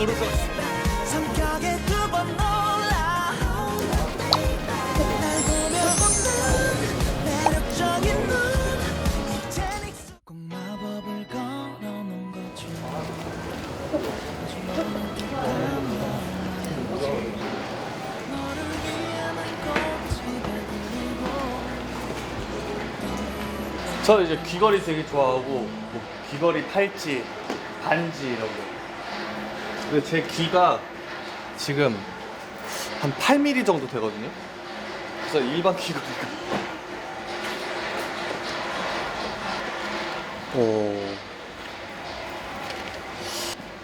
부르서 성격에 두번 놀라. 날 보며 웃는 매력적인 눈. 이젠 익숙 꼭 마법을 걸어놓은 것처럼 너를 위한 꽃이 되고 저 이제 귀걸이 되게 좋아하고 뭐 귀걸이 팔찌 반지 이런 거 근데 제 귀가 지금 한 8mm 정도 되거든요? 그래서 일반 귀걸이가 오.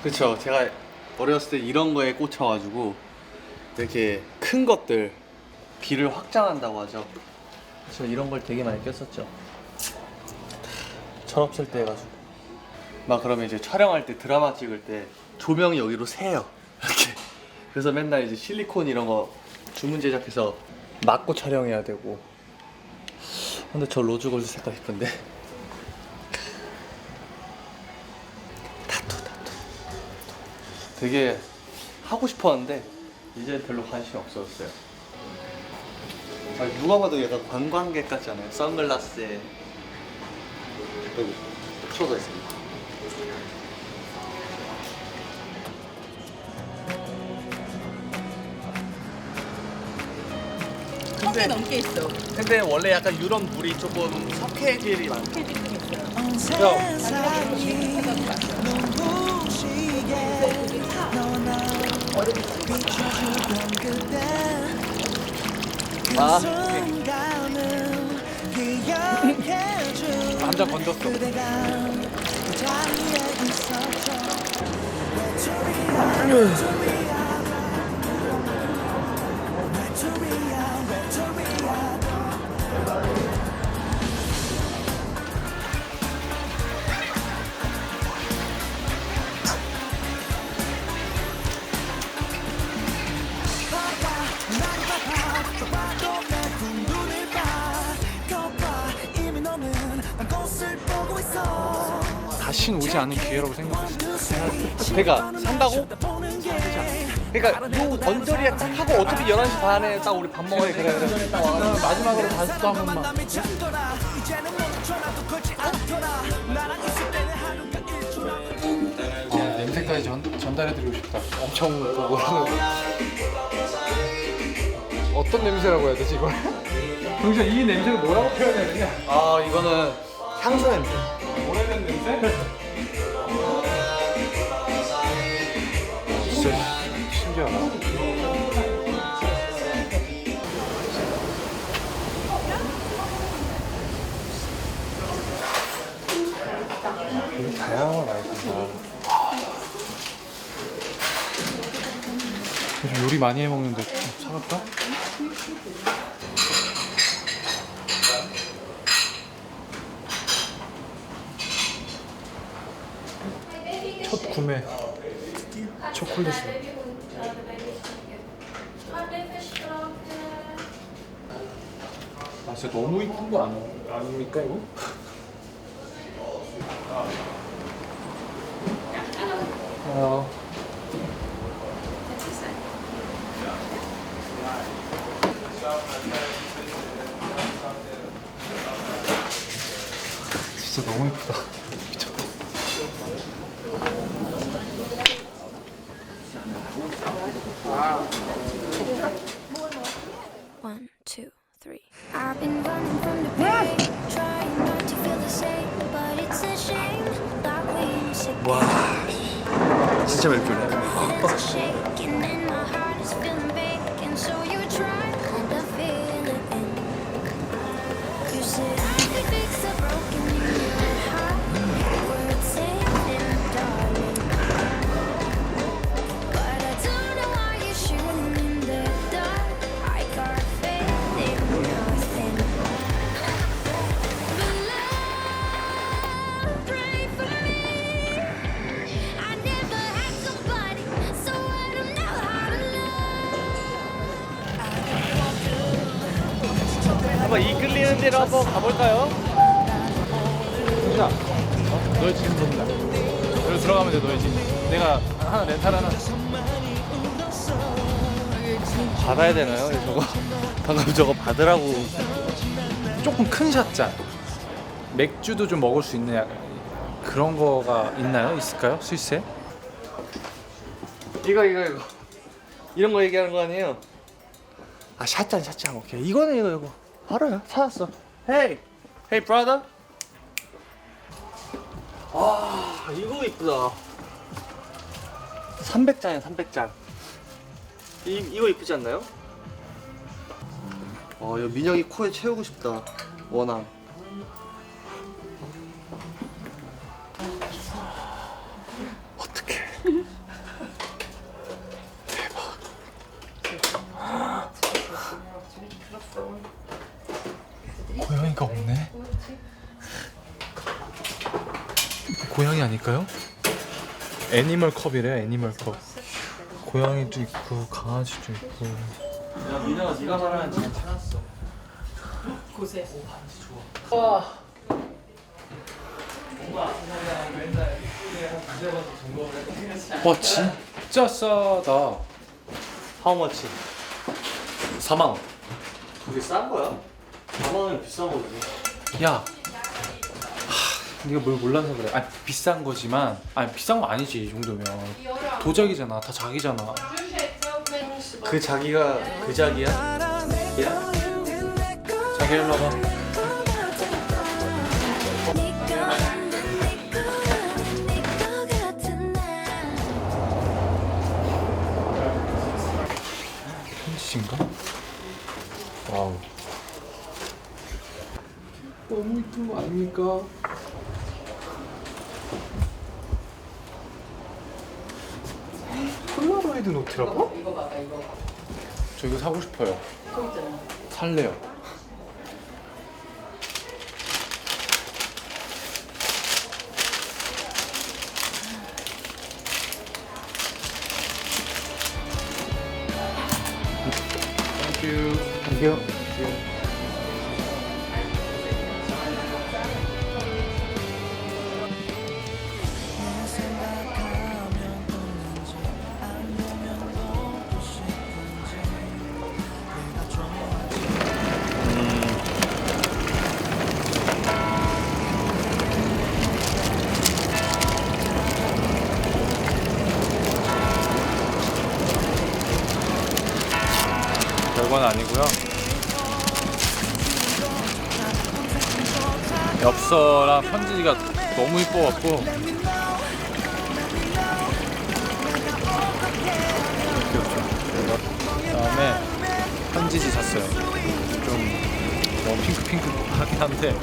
그쵸. 제가 어렸을 때 이런 거에 꽂혀가지고 이렇게 큰 것들 귀를 확장한다고 하죠. 그래서 이런 걸 되게 많이 꼈었죠. 철없을 때 해가지고. 막 그러면 이제 촬영할 때 드라마 찍을 때 조명이 여기로 새요. 이렇게. 그래서 맨날 이제 실리콘 이런 거 주문 제작해서 막고 촬영해야 되고. 근데 저 로즈 골드 색깔 이쁜데. 타투 타투. 되게 하고 싶었는데 이제 별로 관심이 없어졌어요. 아, 누가 봐도 약간 관광객 같지 않아요? 선글라스에. 여기 쳐져 있습니다. 턱이 넘게 있어. 근데 원래 약간 유럽 물이 조금 석회질이 비춰주던 그때 그 아, 기억해줘 완전 건졌어. 다시는 오지 않을 기회라고 생각했어. 그러니까 산다고? 그러니까 요 언저리에 딱 하고 어차피 11시 반에 딱 우리 밥 먹어야 그래 그래 딱 와가지고 마지막으로 다스도 한 번만. 아, 냄새까지 전, 전달해드리고 싶다. 엄청 보고. 어떤 냄새라고 해야 되지 이걸? 동시에 이 냄새를 뭐라고 표현해야 되냐? 아 이거는 향수 냄새? 진짜 신기하다. 되게 다양한 아이템이다. 요즘 요리 많이 해 먹는데 좀 사갈까? 구매 초콜릿을 아 진짜 너무 이쁜 거 아니, 아닙니까 이거? 진짜 맵기 한번 이끌리는 대로 한번 가볼까요? 자, 너의 짐 본다. 여기 들어가면 돼, 너의 짐. 내가 하나 렌탈 하나. 받아야 되나요? 저거 방금 저거 받으라고 조금 큰 샷잔. 맥주도 좀 먹을 수 있는 약간 그런 거가 있나요? 있을까요? 스위스에? 이거 이거 이거 이런 거 얘기하는 거 아니에요? 아 샷잔 샷잔 오케이 이거는 이거 이거 알아요. 찾았어. Hey. Hey brother. 아 이거 이쁘다. 300잔이야 300잔 이, 이거 이쁘지 않나요? 어 이거 민혁이 코에 채우고 싶다. 어떡해 고양이가 없네. 고양이 아닐까요? 애니멀 컵이래 애니멀 컵. 고양이도 있고 강아지도 있고. 야 민혁아 네가 말하는 잔 찾았어 곳에. 와 진짜 싸다. How much? 4만 원. 그게 싼 거야? 4만 원이 비싼 거지 야. 하, 네가 뭘 몰라서 그래. 아니 비싼 거지만 아니 비싼 거 아니지 이 정도면 도자기잖아 다 자기잖아. 그 자기가 그 자기야? 야? 자기 일로 와봐. 편지인가? 와우. 너무 이쁜 거 아닙니까? 폴라로이드 노트라고? 이거 봐봐 이거. 저 이거 사고 싶어요. 또 있잖아. 살래요. 땡큐. 땡큐 엽서랑 편지가 너무 이뻐갖고 그다음에 편지지 샀어요. 좀 너무 핑크핑크하긴 한데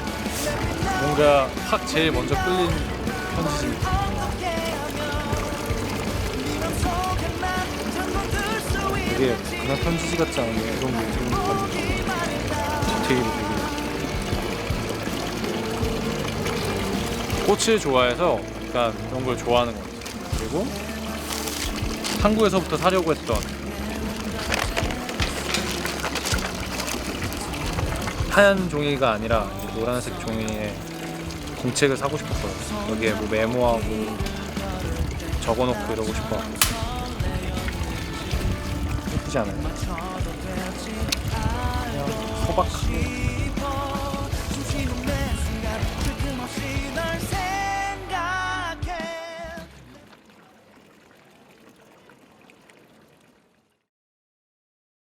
뭔가 확 제일 먼저 끌린 편지지. 이게 그냥 편지지 같지 않은데 이런 느낌 꽃을 좋아해서 약간 이런 걸 좋아하는 것 같아요. 그리고 한국에서부터 사려고 했던 하얀 종이가 아니라 이 노란색 종이에 공책을 사고 싶었거든요. 여기에 뭐 메모하고 적어놓고 이러고 싶어. 예쁘지 않아요? 그냥 소박하게